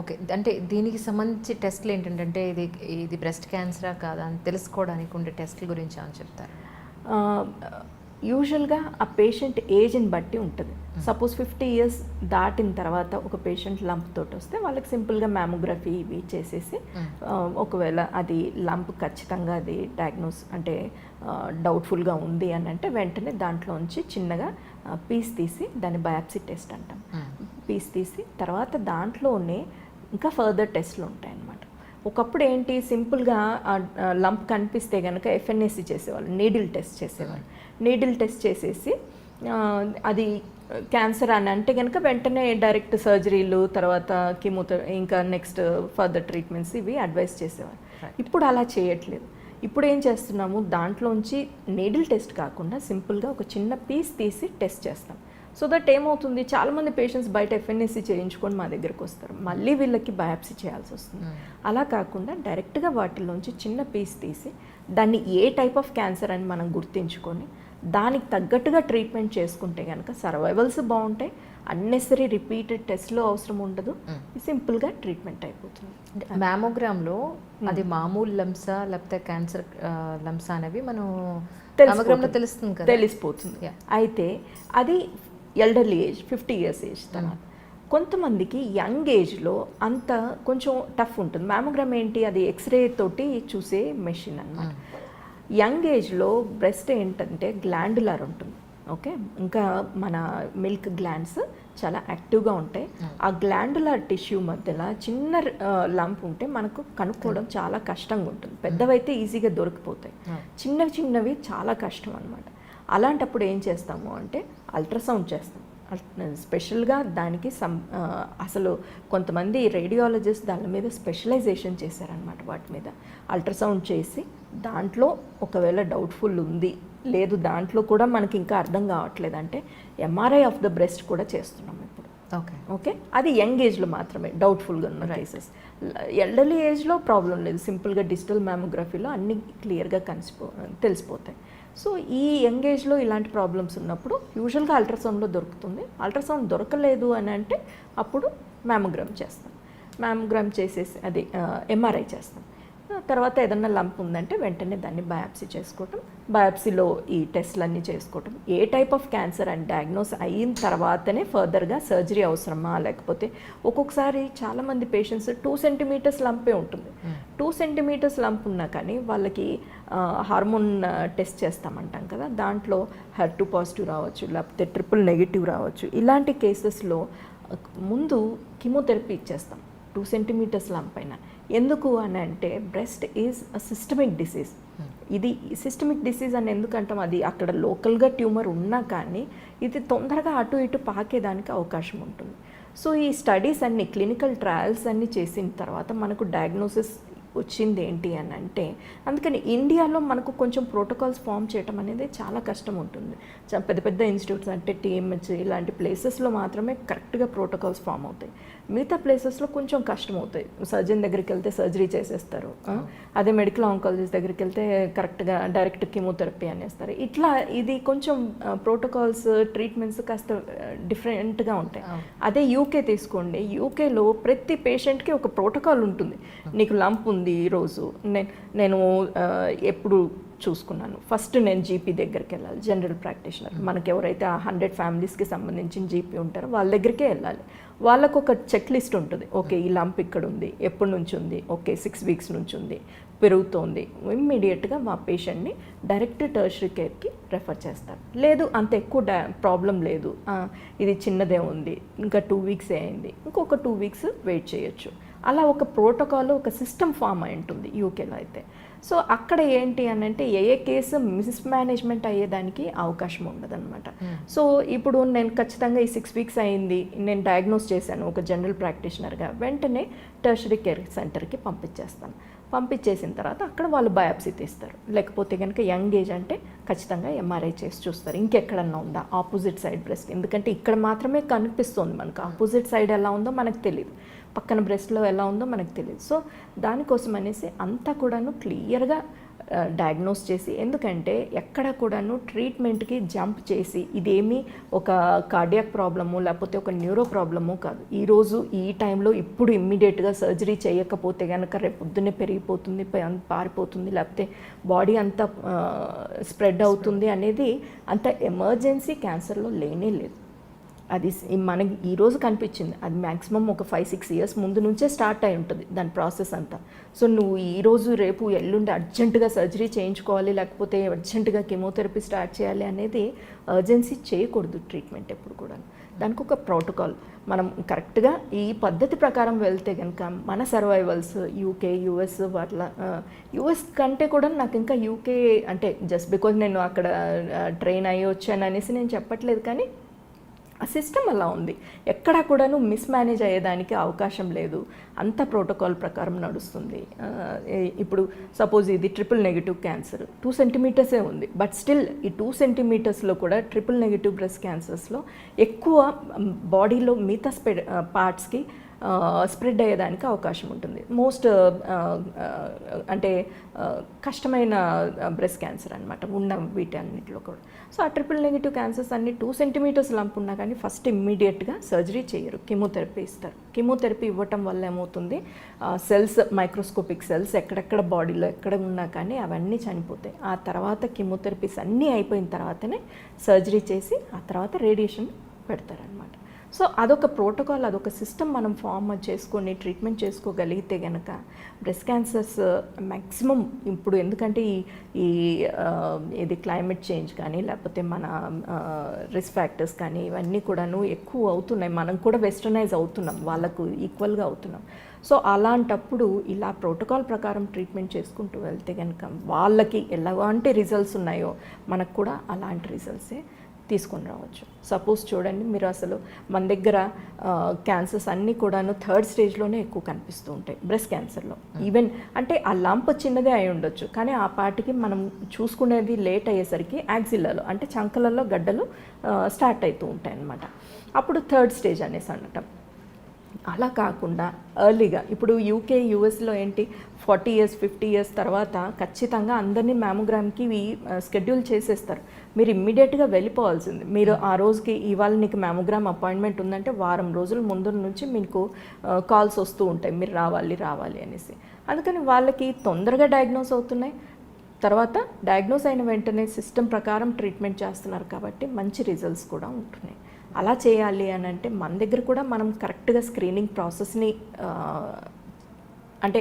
Okay అంటే దీనికి సంబంధించి టెస్ట్లు ఏంటంటే ఇది ఇది బ్రెస్ట్ క్యాన్సరా కాదా అని తెలుసుకోవడానికి ఉండే టెస్ట్ల గురించి అని చెప్తారు? యూజువల్గా ఆ పేషెంట్ ఏజ్ని బట్టి ఉంటుంది. సపోజ్ ఫిఫ్టీ ఇయర్స్ దాటిన తర్వాత ఒక పేషెంట్ లంప్ తోటి వస్తే వాళ్ళకి సింపుల్గా మ్యామోగ్రఫీ ఇవి చేసేసి ఒకవేళ అది లంప్ ఖచ్చితంగా అది డయాగ్నోస్ అంటే డౌట్ఫుల్గా ఉంది అని అంటే వెంటనే దాంట్లోంచి చిన్నగా పీస్ తీసి దాన్ని బయాప్సీ టెస్ట్ అంటాం. పీస్ తీసి తర్వాత దాంట్లోనే ఇంకా ఫర్దర్ టెస్ట్లు ఉంటాయి అన్నమాట ఒకప్పుడు ఏంటి సింపుల్గా లంప్ కనిపిస్తే కనుక ఎఫ్ఎన్ఎస్సి చేసేవాళ్ళు నీడిల్ టెస్ట్ చేసేవాళ్ళు. నీడిల్ టెస్ట్ చేసేసి అది క్యాన్సర్ అని అంటే కనుక వెంటనే డైరెక్ట్ సర్జరీలు తర్వాత కిమోతో ఇంకా నెక్స్ట్ ఫర్దర్ ట్రీట్మెంట్స్ ఇవి అడ్వైస్ చేసేవారు ఇప్పుడు అలా చేయట్లేదు. ఇప్పుడు ఏం చేస్తున్నాము దాంట్లోంచి నీడిల్ టెస్ట్ కాకుండా సింపుల్గా ఒక చిన్న పీస్ తీసి టెస్ట్ చేస్తాం. సో దట్ ఏమవుతుంది? చాలామంది పేషెంట్స్ బయట ఎఫ్ఎన్ఎస్సి చేయించుకొని మా దగ్గరకు వస్తారు. మళ్ళీ వీళ్ళకి బయాప్సీ చేయాల్సి వస్తుంది. అలా కాకుండా డైరెక్ట్గా వాటిలోంచి చిన్న పీస్ తీసి దాన్ని ఏ టైప్ ఆఫ్ క్యాన్సర్ అని మనం గుర్తించుకొని దానికి తగ్గట్టుగా ట్రీట్మెంట్ చేసుకుంటే కనుక సర్వైవల్స్ బాగుంటాయి. అన్నెసరీ రిపీటెడ్ టెస్ట్లో అవసరం ఉండదు. సింపుల్గా ట్రీట్మెంట్ అయిపోతుంది. మ్యామోగ్రామ్లో అది మామూలు లంసా లేకపోతే క్యాన్సర్ లంసా అనేవి మనం. మ్యామోగ్రామ్లో తెలుస్తుంది కదా. తెలిసిపోతుంది. అయితే అది elderly age fifty years age తర్వాత. కొంతమందికి యంగ్ ఏజ్లో అంత కొంచెం టఫ్ ఉంటుంది. మ్యామోగ్రామ్ ఏంటి? అది ఎక్స్రే తోటి చూసే మెషిన్ అన్నమాట. యంగ్ ఏజ్లో బ్రెస్ట్ ఏంటంటే గ్లాండులర్ ఉంటుంది. ఓకే? ఇంకా మన మిల్క్ గ్లాండ్స్ చాలా యాక్టివ్గా ఉంటాయి. ఆ గ్లాండులర్ టిష్యూ మధ్యలో చిన్న లంప్ ఉంటే మనకు కనుక్కోవడం చాలా కష్టంగా ఉంటుంది. పెద్దవైతే ఈజీగా దొరికిపోతాయి. చిన్న చిన్నవి చాలా కష్టం అనమాట అలాంటప్పుడు ఏం చేస్తాము అంటే అల్ట్రాసౌండ్ చేస్తాం. స్పెషల్గా దానికి సం అసలు కొంతమంది రేడియాలజిస్ట్ దాని మీద స్పెషలైజేషన్ చేశారనమాట వాటి మీద. అల్ట్రాసౌండ్ చేసి దాంట్లో ఒకవేళ డౌట్ఫుల్ ఉంది లేదు దాంట్లో కూడా మనకి ఇంకా అర్థం కావట్లేదు అంటే ఎంఆర్ఐ ఆఫ్ ద బ్రెస్ట్ కూడా చేస్తున్నాం ఇప్పుడు. ఓకే. ఓకే? అది యంగ్ ఏజ్లో మాత్రమే డౌట్ఫుల్గా ఉన్న కేసెస్. ఎల్డర్లీ ఏజ్లో ప్రాబ్లం లేదు సింపుల్గా డిజిటల్ మ్యామోగ్రఫీలో అన్నీ క్లియర్గా కనిసిపో తెలిసిపోతాయి. సో ఈ యంగ్ ఏజ్లో ఇలాంటి ప్రాబ్లమ్స్ ఉన్నప్పుడు యూజువల్గా అల్ట్రాసౌండ్లో దొరుకుతుంది. అల్ట్రాసౌండ్ దొరకలేదు అని అంటే అప్పుడు మ్యామోగ్రామ్ చేస్తాం. మ్యామోగ్రామ్ చేసేసి అది ఎంఆర్ఐ చేస్తాం. తర్వాత ఏదన్నా లంప్ ఉందంటే వెంటనే దాన్ని బయాప్సీ చేసుకోవటం. బయాప్సీలో ఈ టెస్ట్లన్నీ చేసుకోవటం. ఏ టైప్ ఆఫ్ క్యాన్సర్ అని డయాగ్నోస్ అయిన తర్వాతనే ఫర్దర్గా సర్జరీ అవసరమా? లేకపోతే ఒక్కొక్కసారి చాలామంది పేషెంట్స్ టూ సెంటీమీటర్స్ లంపే ఉంటుంది. టూ సెంటీమీటర్స్ లంప్ ఉన్నా కానీ వాళ్ళకి హార్మోన్ టెస్ట్ చేస్తామంటాం కదా. దాంట్లో హెర్ టూ పాజిటివ్ రావచ్చు లేకపోతే ట్రిపుల్ నెగిటివ్ రావచ్చు. ఇలాంటి కేసెస్లో ముందు కీమోథెరపీ ఇచ్చేస్తాం. టూ సెంటీమీటర్స్ లంప్ పైన ఎందుకు అని అంటే breast is a systemic disease ఇది సిస్టమిక్ డిసీజ్ అని ఎందుకంటాం? అది అక్కడ లోకల్గా ట్యూమర్ ఉన్నా కానీ ఇది తొందరగా అటు ఇటు పాకేదానికి అవకాశం ఉంటుంది. సో ఈ స్టడీస్ అన్ని క్లినికల్ ట్రయల్స్ అన్ని చేసిన తర్వాత మనకు డయాగ్నోసిస్ వచ్చింది ఏంటి అని అంటే అందుకని ఇండియాలో మనకు కొంచెం ప్రోటోకాల్స్ ఫామ్ చేయటం అనేది చాలా కష్టం ఉంటుంది. పెద్ద పెద్ద ఇన్స్టిట్యూట్స్ అంటే టీఎంహెచ్ ఇలాంటి ప్లేసెస్లో మాత్రమే కరెక్ట్గా ప్రోటోకాల్స్ ఫామ్ అవుతాయి. మిగతా ప్లేసెస్లో కొంచెం కష్టం అవుతాయి సర్జన్ దగ్గరికి వెళ్తే సర్జరీ చేసేస్తారు? అదే మెడికల్ ఆంకాలజిస్ట్ దగ్గరికి వెళ్తే కరెక్ట్గా డైరెక్ట్ కీమోథెరపీ అనేస్తారు. ఇట్లా ఇది కొంచెం ప్రోటోకాల్స్ ట్రీట్మెంట్స్ కాస్త డిఫరెంట్గా ఉంటాయి. అదే యూకే తీసుకోండి. యూకేలో ప్రతి పేషెంట్కి ఒక ప్రోటోకాల్ ఉంటుంది. నీకు లంప్ ఉంది ఈరోజు నేను నేను ఎప్పుడు చూసుకున్నాను. ఫస్ట్ నేను జీపీ దగ్గరికి వెళ్ళాలి జనరల్ ప్రాక్టీషనర్ మనకి ఎవరైతే ఆ హండ్రెడ్ ఫ్యామిలీస్కి సంబంధించిన జీపీ ఉంటారో వాళ్ళ దగ్గరికే వెళ్ళాలి. వాళ్ళకు ఒక చెక్ లిస్ట్ ఉంటుంది. ఓకే ఈ లంప్ ఇక్కడ ఉంది ఎప్పటి నుంచి ఉంది? ఓకే సిక్స్ వీక్స్ నుంచి ఉంది పెరుగుతోంది. ఇమ్మీడియట్గా మా పేషెంట్ని డైరెక్ట్ టర్షరీ కేర్కి రెఫర్ చేస్తారు. లేదు అంత ఎక్కువ డా ప్రాబ్లం లేదు. ఇది చిన్నదే ఉంది. ఇంకా టూ వీక్స్ అయింది. ఇంకొక టూ వీక్స్ వెయిట్ చేయొచ్చు. అలా ఒక ప్రోటోకాల్ ఒక సిస్టమ్ ఫామ్ అయి ఉంటుంది యూకేలో అయితే. సో అక్కడ ఏంటి అని అంటే ఏ ఏ కేసు మిస్మేనేజ్మెంట్ అయ్యేదానికి అవకాశం ఉండదన్నమాట. సో ఇప్పుడు నేను ఖచ్చితంగా ఈ సిక్స్ వీక్స్ అయింది నేను డయాగ్నోస్ చేశాను ఒక జనరల్ ప్రాక్టీషనర్గా వెంటనే టర్షరీ కేర్ సెంటర్కి పంపించేస్తాను. పంపించేసిన తర్వాత అక్కడ వాళ్ళు బయాప్సీ తీస్తారు. లేకపోతే కనుక యంగ్ ఏజ్ అంటే ఖచ్చితంగా ఎంఆర్ఐ చేసి చూస్తారు. ఇంకెక్కడన్నా ఉందా? Opposite side breast. ఎందుకంటే ఇక్కడ మాత్రమే కనిపిస్తుంది మనకు. ఆపోజిట్ సైడ్ ఎలా ఉందో మనకు తెలియదు పక్కన బ్రెస్ట్లో ఎలా ఉందో మనకు తెలియదు సో దానికోసం అనేసి అంతా కూడాను క్లియర్గా డయాగ్నోస్ చేసి ఎందుకంటే ఎక్కడ కూడాను ట్రీట్మెంట్కి జంప్ చేసి ఇదేమి ఒక కార్డియాక్ ప్రాబ్లము లేకపోతే ఒక న్యూరో ప్రాబ్లము కాదు. ఈరోజు ఈ టైంలో ఇప్పుడు ఇమ్మీడియట్గా సర్జరీ చేయకపోతే కనుక రేపు పొద్దున్నే పెరిగిపోతుంది పారిపోతుంది లేకపోతే బాడీ అంతా స్ప్రెడ్ అవుతుంది అనేది అంత ఎమర్జెన్సీ క్యాన్సర్లో లేనే లేదు. అది మనకి ఈరోజు కనిపించింది. అది మ్యాక్సిమం ఒక ఫైవ్ సిక్స్ ఇయర్స్ ముందు నుంచే స్టార్ట్ అయి ఉంటుంది దాని ప్రాసెస్ అంతా. సో నువ్వు ఈరోజు రేపు ఎల్లుండి అర్జెంటుగా సర్జరీ చేయించుకోవాలి లేకపోతే అర్జెంటుగా కెమోథెరపీ స్టార్ట్ చేయాలి అనేది అర్జెన్సీ చేయకూడదు ట్రీట్మెంట్ ఎప్పుడు కూడా దానికి ఒక ప్రోటోకాల్ మనం కరెక్ట్గా ఈ పద్ధతి ప్రకారం వెళ్తే కనుక మన సర్వైవల్స్ యూకే యుఎస్ వాట్ల యుఎస్ కంటే కూడా నాకు ఇంకా యూకే అంటే జస్ట్ బికాజ్ నేను అక్కడ ట్రైన్ అయ్యి వచ్చాను అనేసి నేను చెప్పట్లేదు కానీ ఆ సిస్టమ్ అలా ఉంది. ఎక్కడా కూడాను మిస్ మేనేజ్ అయ్యేదానికి అవకాశం లేదు. అంత ప్రోటోకాల్ ప్రకారం నడుస్తుంది. ఇప్పుడు సపోజ్ ఇది ట్రిపుల్ నెగిటివ్ క్యాన్సర్. టూ సెంటీమీటర్సే ఉంది. బట్ స్టిల్ ఈ టూ సెంటీమీటర్స్లో కూడా ట్రిపుల్ నెగిటివ్ బ్రెస్ట్ క్యాన్సర్స్లో ఎక్కువ బాడీలో మిగతా స్పె పార్ట్స్కి స్ప్రెడ్ అయ్యేదానికి అవకాశం ఉంటుంది. మోస్ట్ అంటే కష్టమైన బ్రెస్ట్ క్యాన్సర్ అనమాట ఉన్న వీటన్నిటిలో కూడా. సో ఆ ట్రిపుల్ నెగిటివ్ క్యాన్సర్స్ అన్ని టూ సెంటీమీటర్స్ లంప్ ఉన్నా కానీ ఫస్ట్ ఇమ్మీడియట్గా సర్జరీ చేయరు. కీమోథెరపీ ఇస్తారు. కీమోథెరపీ ఇవ్వటం వల్ల ఏమవుతుంది? సెల్స్ మైక్రోస్కోపిక్ సెల్స్ ఎక్కడెక్కడ బాడీలో ఎక్కడ ఉన్నా కానీ అవన్నీ చనిపోతాయి. ఆ తర్వాత కీమోథెరపీస్ అన్నీ అయిపోయిన తర్వాతనే సర్జరీ చేసి ఆ తర్వాత రేడియేషన్ పెడతారనమాట సో అదొక ప్రోటోకాల్ అదొక సిస్టమ్ మనం ఫామ్ చేసుకొని ట్రీట్మెంట్ చేసుకోగలిగితే కనుక బ్రెస్ట్ క్యాన్సర్స్ మ్యాక్సిమం ఇప్పుడు ఎందుకంటే ఈ ఈ ఇది క్లైమేట్ చేంజ్ కానీ లేకపోతే మన రిస్క్ ఫ్యాక్టర్స్ కానీ ఇవన్నీ కూడాను ఎక్కువ అవుతున్నాయి. మనం కూడా వెస్టర్నైజ్ అవుతున్నాం. వాళ్ళకు ఈక్వల్గా అవుతున్నాం. సో అలాంటప్పుడు ఇలా ప్రోటోకాల్ ప్రకారం ట్రీట్మెంట్ చేసుకుంటూ వెళ్తే కనుక వాళ్ళకి ఎలాంటి రిజల్ట్స్ ఉన్నాయో మనకు కూడా అలాంటి రిజల్ట్సే తీసుకొని రావచ్చు. సపోజ్ చూడండి మీరు అసలు మన దగ్గర క్యాన్సర్స్ అన్నీ కూడాను థర్డ్ స్టేజ్లోనే ఎక్కువ కనిపిస్తూ ఉంటాయి బ్రెస్ట్ క్యాన్సర్లో ఈవెన్ అంటే ఆ లంప్ చిన్నదే అయి ఉండొచ్చు కానీ ఆ పాటికి మనం చూసుకునేది లేట్ అయ్యేసరికి యాక్సిల్లలో అంటే చంకలలో గడ్డలు స్టార్ట్ అవుతూ ఉంటాయి అన్నమాట. అప్పుడు థర్డ్ స్టేజ్ అనేసి అనటం. అలా కాకుండా ఎర్లీగా ఇప్పుడు యూకే యూఎస్లో ఏంటి ఫార్టీ ఇయర్స్ ఫిఫ్టీ ఇయర్స్ తర్వాత ఖచ్చితంగా అందరినీ మ్యామోగ్రామ్కి స్కెడ్యూల్ చేసేస్తారు. మీరు ఇమ్మీడియట్గా వెళ్ళిపోవాల్సింది. మీరు ఆ రోజుకి ఇవాళ నీకు మ్యామోగ్రామ్ అపాయింట్మెంట్ ఉందంటే వారం రోజుల ముందు నుంచి మీకు కాల్స్ వస్తూ ఉంటాయి. మీరు రావాలి రావాలి అనేసి. అందుకని వాళ్ళకి తొందరగా డయాగ్నోస్ అవుతున్నాయి. తర్వాత డయాగ్నోస్ అయిన వెంటనే సిస్టమ్ ప్రకారం ట్రీట్మెంట్ చేస్తున్నారు కాబట్టి మంచి రిజల్ట్స్ కూడా ఉంటున్నాయి. అలా చేయాలి అని అంటే మన దగ్గర కూడా మనం కరెక్ట్గా స్క్రీనింగ్ ప్రాసెస్ని అంటే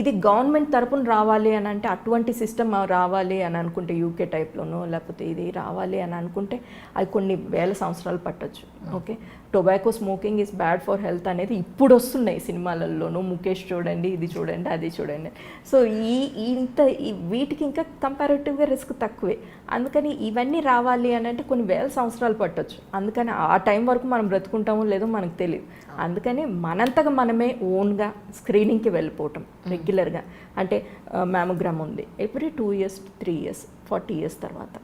ఇది గవర్నమెంట్ తరపున రావాలి అని అంటే అటువంటి సిస్టమ్ రావాలి అని అనుకుంటే యూకే టైప్లోనో లేకపోతే ఇది రావాలి అని అనుకుంటే అది కొన్ని వేల సంవత్సరాలు పట్టొచ్చు. Okay? Tobacco smoking is bad for health అనేది ఇప్పుడు వస్తున్నాయి సినిమాలలోనూ ముఖేష్ చూడండి ఇది చూడండి అది చూడండి. సో ఈ ఇంత ఈ వీటికి ఇంకా కంపారిటివ్గా రిస్క్ తక్కువే. అందుకని ఇవన్నీ రావాలి అని అంటే కొన్ని వేల సంవత్సరాలు పట్టొచ్చు. అందుకని ఆ టైం వరకు మనం బ్రతుకుంటామో లేదో మనకు తెలియదు అందుకని మనంతగా మనమే ఓన్గా స్క్రీనింగ్కి వెళ్ళిపోవటం రెగ్యులర్గా. అంటే మ్యామోగ్రామ్ ఉంది. Every two years three years forty years తర్వాత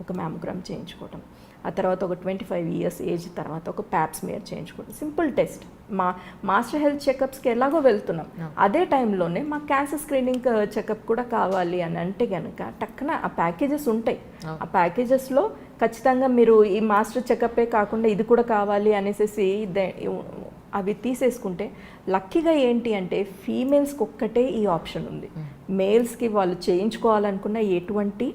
ఒక మ్యామోగ్రామ్ చేయించుకోవటం. ఆ తర్వాత ఒక ట్వంటీ ఫైవ్ ఇయర్స్ ఏజ్ తర్వాత ఒక ప్యాప్స్మియర్ చేయించుకోవడం సింపుల్ టెస్ట్ మా మాస్టర్ హెల్త్ చెకప్స్కి ఎలాగో వెళ్తున్నాం. అదే టైంలోనే మా క్యాన్సర్ స్క్రీనింగ్ చెకప్ కూడా కావాలి అని అంటే కనుక టక్కున ఆ ప్యాకేజెస్ ఉంటాయి. ఆ. ప్యాకేజెస్లో ఖచ్చితంగా మీరు ఈ మాస్టర్ చెకప్పే కాకుండా ఇది కూడా కావాలి అనేసి అవి తీసేసుకుంటే లక్కీగా ఏంటి అంటే ఫీమేల్స్కి ఒక్కటే ఈ ఆప్షన్ ఉంది. మేల్స్కి వాళ్ళు చేయించుకోవాలనుకున్న ఎటువంటి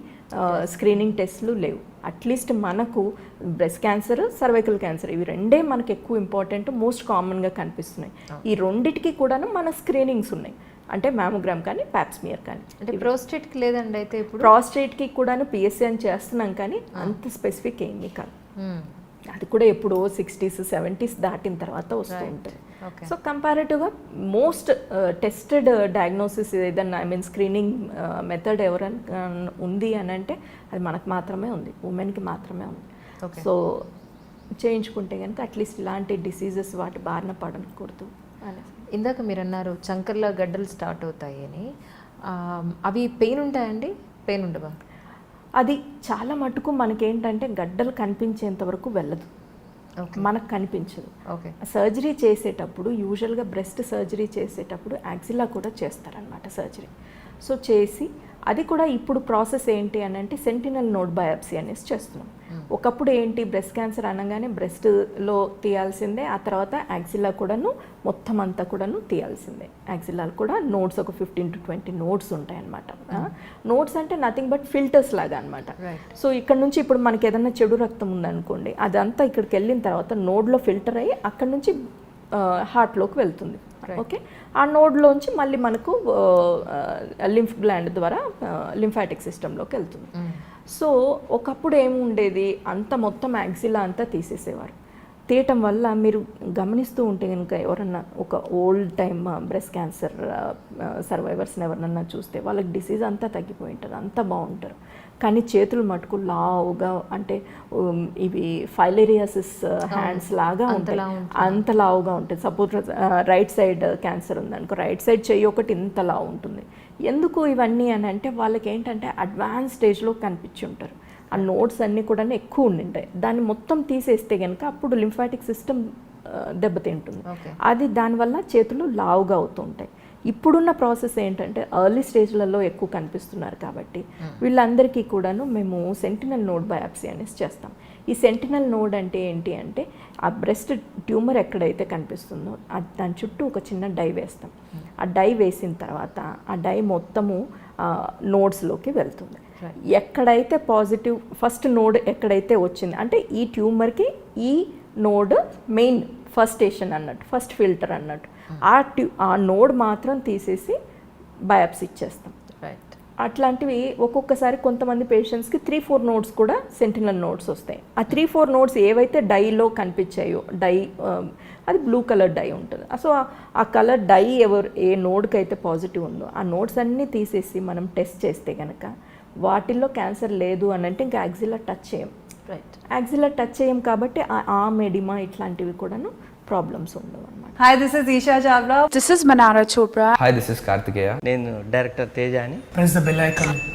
స్క్రీనింగ్ టెస్ట్లు లేవు. అట్లీస్ట్ మనకు బ్రెస్ట్ క్యాన్సర్ సర్వైకల్ క్యాన్సర్ ఇవి రెండే మనకు ఎక్కువ ఇంపార్టెంట్ మోస్ట్ కామన్గా కనిపిస్తున్నాయి. ఈ రెండిటికి కూడాను మన స్క్రీనింగ్స్ ఉన్నాయి. అంటే మ్యామోగ్రామ్ కానీ ప్యాప్స్మియర్ కానీ. అంటే ప్రోస్టేట్కి లేదండి అయితే ఇప్పుడు? ప్రాస్టేట్కి కూడాను పిఎస్సీ అని చేస్తున్నాం కానీ అంత స్పెసిఫిక్ ఏమీ కాదు. అది కూడా ఎప్పుడో సిక్స్టీస్ సెవెంటీస్ దాటిన తర్వాత వస్తూ ఉంటుంది. సో కంపారిటివ్గా మోస్ట్ టెస్టెడ్ డయాగ్నోసిస్ ఏదన్నా ఐ మీన్ స్క్రీనింగ్ మెథడ్ ఎవరైనా ఉంది అని అంటే అది మనకు మాత్రమే ఉంది. ఉమెన్కి మాత్రమే ఉంది. సో చేయించుకుంటే కనుక అట్లీస్ట్ ఇలాంటి డిసీజెస్ వాటి బారిన పడకూడదు ఇందాక మీరు అన్నారు చంకర్లో గడ్డలు స్టార్ట్ అవుతాయి అని. ఆ, అవి పెయిన్ ఉంటాయండి? పెయిన్ ఉండవా? అది చాలా మటుకు మనకేంటంటే గడ్డలు కనిపించేంత వరకు వెళ్ళదు. ఓకే. మనకు కనిపించదు. ఓకే. సర్జరీ చేసేటప్పుడు యూజువల్గా బ్రెస్ట్ సర్జరీ చేసేటప్పుడు యాక్సిలా కూడా చేస్తారనమాట సర్జరీ. సో చేసి అది కూడా ఇప్పుడు ప్రాసెస్ ఏంటి అని అంటే సెంటినల్ నోడ్ బయాప్సీ అనేసి చేస్తున్నాం. ఒకప్పుడు ఏంటి బ్రెస్ట్ క్యాన్సర్ అనగానే బ్రెస్ట్లో తీయాల్సిందే ఆ తర్వాత యాక్సిల్లా కూడాను మొత్తం అంతా కూడాను తీయాల్సిందే. యాక్సిల్లాలు కూడా నోట్స్ ఒక ఫిఫ్టీన్ టు ట్వంటీ నోట్స్ ఉంటాయన్నమాట. నోట్స్ అంటే నథింగ్ బట్ ఫిల్టర్స్ లాగా అనమాట సో ఇక్కడ నుంచి ఇప్పుడు మనకి ఏదైనా చెడు రక్తం ఉందనుకోండి అదంతా ఇక్కడికి వెళ్ళిన తర్వాత నోడ్లో ఫిల్టర్ అయ్యి అక్కడ నుంచి హార్ట్లోకి వెళ్తుంది. ఓకే ఆ నోడ్లోంచి మళ్ళీ మనకు లింఫ్ గ్లాండ్ ద్వారా లింఫాటిక్ సిస్టంలోకి వెళ్తుంది. సో ఒకప్పుడు ఏముండేది? అంత మొత్తం యాక్సిలా అంతా తీసేసేవారు. తీయటం వల్ల మీరు గమనిస్తూ ఉంటే కనుక ఎవరన్నా ఒక ఓల్డ్ టైమ్ బ్రెస్ట్ క్యాన్సర్ సర్వైవర్స్ని ఎవరన్నా చూస్తే వాళ్ళకి డిసీజ్ అంతా తగ్గిపోయి ఉంటుంది అంతా బాగుంటారు. కానీ చేతులు మటుకు లావుగా అంటే ఇవి ఫైలేరియాసిస్ హ్యాండ్స్ లాగా ఉంటాయి. అంత లావుగా ఉంటుంది సపోజ్ రైట్ సైడ్ క్యాన్సర్ ఉందనుకో రైట్ సైడ్ చెయ్యి ఒకటి ఇంత లావు ఉంటుంది. ఎందుకు ఇవన్నీ అని అంటే వాళ్ళకి ఏంటంటే అడ్వాన్స్ స్టేజ్లో కనిపించి ఉంటారు. ఆ నోట్స్ అన్నీ కూడా ఎక్కువ ఉండింటాయి. దాన్ని మొత్తం తీసేస్తే కనుక అప్పుడు లింఫాటిక్ సిస్టమ్ దెబ్బతింటుంది. అది దానివల్ల చేతులు లావుగా అవుతూ ఉంటాయి ఇప్పుడున్న ప్రాసెస్ ఏంటంటే ఎర్లీ స్టేజ్లలో ఎక్కువ కనిపిస్తున్నారు కాబట్టి వీళ్ళందరికీ కూడాను మేము సెంటినల్ నోడ్ బయాప్సీ అనేసి చేస్తాం. ఈ సెంటినల్ నోడ్ అంటే ఏంటి అంటే ఆ బ్రెస్ట్ ట్యూమర్ ఎక్కడైతే కనిపిస్తుందో దాని చుట్టూ ఒక చిన్న డై వేస్తాం. ఆ డై వేసిన తర్వాత ఆ డై మొత్తము నోడ్స్లోకి వెళ్తుంది. ఎక్కడైతే పాజిటివ్ ఫస్ట్ నోడ్ ఎక్కడైతే వచ్చింది అంటే ఈ ట్యూమర్కి ఈ నోడ్ మెయిన్ ఫస్ట్ స్టేషన్ అన్నట్టు ఫస్ట్ ఫిల్టర్ అన్నట్టు ఆ ట్యూ ఆ నోడ్ మాత్రం తీసేసి బయాప్సీ ఇచ్చేస్తాం. రైట్ అట్లాంటివి ఒక్కొక్కసారి కొంతమంది పేషెంట్స్కి త్రీ ఫోర్ నోట్స్ కూడా సెంటినల్ నోట్స్ వస్తాయి. ఆ త్రీ ఫోర్ నోట్స్ ఏవైతే డైలో కనిపించాయో డై అది బ్లూ కలర్ డై ఉంటుంది సో ఆ- కలర్ డై ఎవరు ఏ నోడ్కి అయితే పాజిటివ్ ఉందో ఆ నోట్స్ అన్నీ తీసేసి మనం టెస్ట్ చేస్తే కనుక వాటిల్లో క్యాన్సర్ లేదు అని అంటే ఇంకా యాక్సిలా టచ్ చేయం రైట్ యాక్సిలా టచ్ చేయం కాబట్టి ఆ- ఆ మెడిమా ఇట్లాంటివి కూడాను ప్రాబ్లమ్స్ ఉండవు అనమాట Hi, this is Isha Chavla. This is Manara Chopra. Hi, this is Kartikeya. నేను డైరెక్టర్ తేజ అని press the bell icon